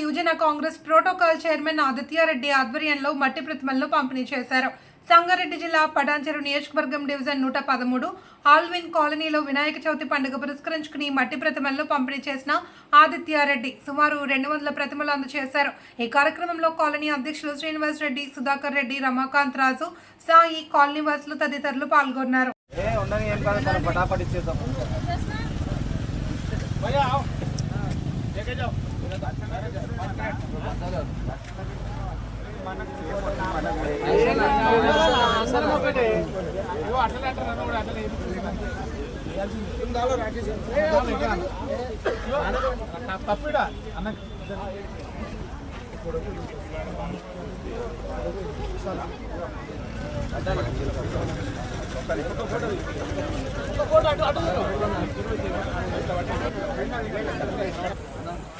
యువజన Congress protocol chairman Aditya Reddy ఆధ్వర్యంలో మట్టి ప్రతిమలను పంపిణీ చేశారు. సంగారెడ్డి జిల్లా పటాన్చెరు నియోజకవర్గం డివిజన్ నూట పదమూడు ఆల్విన్ కాలనీలో వినాయక చవితి పండుగ పురస్కరించుకుని మట్టి ప్రతిమలను పంపిణీ చేసిన ఆదిత్యారెడ్డి సుమారు రెండు వందల ప్రతిమలు అందజేశారు. ఈ కార్యక్రమంలో కాలనీ అధ్యక్షులు శ్రీనివాస్ రెడ్డి సుధాకర్ రెడ్డి రమాకాంత్ రాజు సాయి కాలనీ వాసులు తదితరులు పాల్గొన్నారు. ఏ ఉండని ఫోటో అటు అటు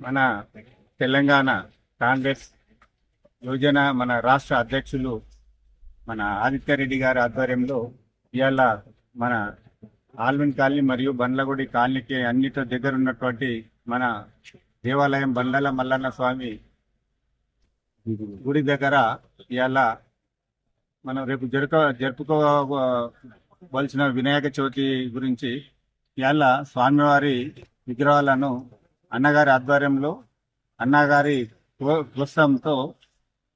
మన తెలంగాణ కాంగ్రెస్ యువజన మన రాష్ట్ర అధ్యక్షులు మన ఆదిత్యారెడ్డి గారి ఆధ్వర్యంలో ఇవాళ మన ఆల్విన్ కాలనీ మరియు బండ్లగుడి కాలనీకి అన్నిటి దగ్గర ఉన్నటువంటి మన దేవాలయం బండల మల్లన్న స్వామి గుడి దగ్గర ఇవాళ మనం రేపు జరుపు వలసిన వినాయక చవితి గురించి ఇవాళ స్వామివారి విగ్రహాలను అన్నగారి ఆధ్వర్యంలో అన్నగారి ఉత్సవంతో ప్రోత్సాహంతో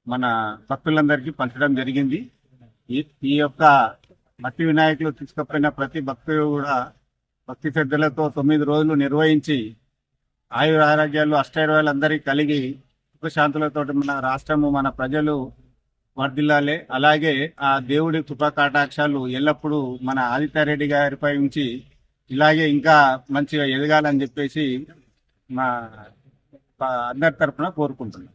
మన భక్తులందరికీ పంచడం జరిగింది. ఈ ఈ యొక్క మట్టి వినాయకులు తీసుకుపోయిన ప్రతి భక్తులు కూడా భక్తి శ్రద్ధలతో తొమ్మిది రోజులు నిర్వహించి ఆయుర ఆరోగ్యాలు అష్టైర్వాలు అందరికీ కలిగి సుఖశాంతులతో మన రాష్ట్రము మన ప్రజలు వర్ధిల్లాలే. అలాగే ఆ దేవుడి కృపా కటాక్షాలు ఎల్లప్పుడూ మన ఆదిత్యారెడ్డి గారిపై ఉంచి ఇలాగే ఇంకా మంచిగా ఎదగాలని చెప్పేసి మా అందరి తరఫున కోరుకుంటున్నాం.